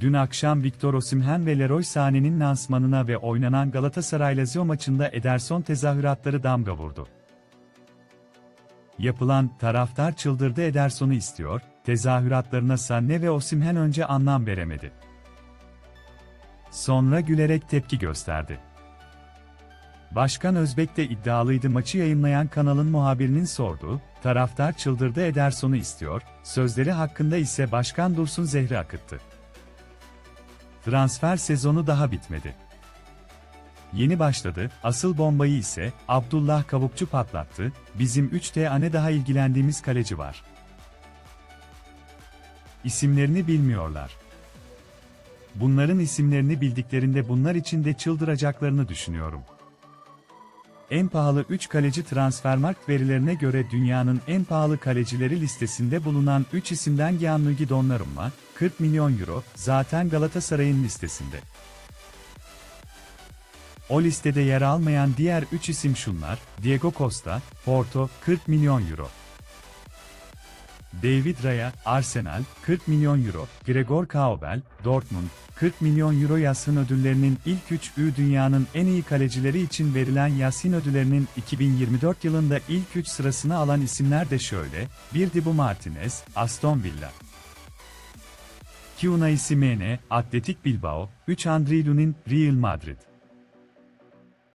Dün akşam Victor Osimhen ve Leroy Sané'nin lansmanına ve oynanan Galatasaray Lazio maçında Ederson tezahüratları damga vurdu. Yapılan taraftar çıldırdı Ederson'u istiyor, tezahüratlarına Sané ve Osimhen önce anlam veremedi. Sonra gülerek tepki gösterdi. Başkan Özbek de iddialıydı maçı yayınlayan kanalın muhabirinin sorduğu, taraftar çıldırdı Ederson'u istiyor, sözleri hakkında ise Başkan Dursun zehri akıttı. Transfer sezonu daha bitmedi. Yeni başladı, asıl bombayı ise Abdullah Kavukçu patlattı, bizim 3 tane daha ilgilendiğimiz kaleci var. İsimlerini bilmiyorlar. Bunların isimlerini bildiklerinde bunlar için de çıldıracaklarını düşünüyorum. En pahalı 3 kaleci Transfermarkt verilerine göre dünyanın en pahalı kalecileri listesinde bulunan 3 isimden Gianluigi Donnarumma, 40 milyon euro, zaten Galatasaray'ın listesinde. O listede yer almayan diğer 3 isim şunlar, Diego Costa, Porto, 40 milyon euro. David Raya, Arsenal, 40 milyon euro, Gregor Kobel, Dortmund, 40 milyon euro Yasin ödüllerinin ilk 3 ü dünyanın en iyi kalecileri için verilen Yasin ödüllerinin 2024 yılında ilk 3 sırasını alan isimler de şöyle, 1 Dibu Martinez, Aston Villa. 2 Unai Simene, Atletik Bilbao, 3 Andriy Lunin, Real Madrid.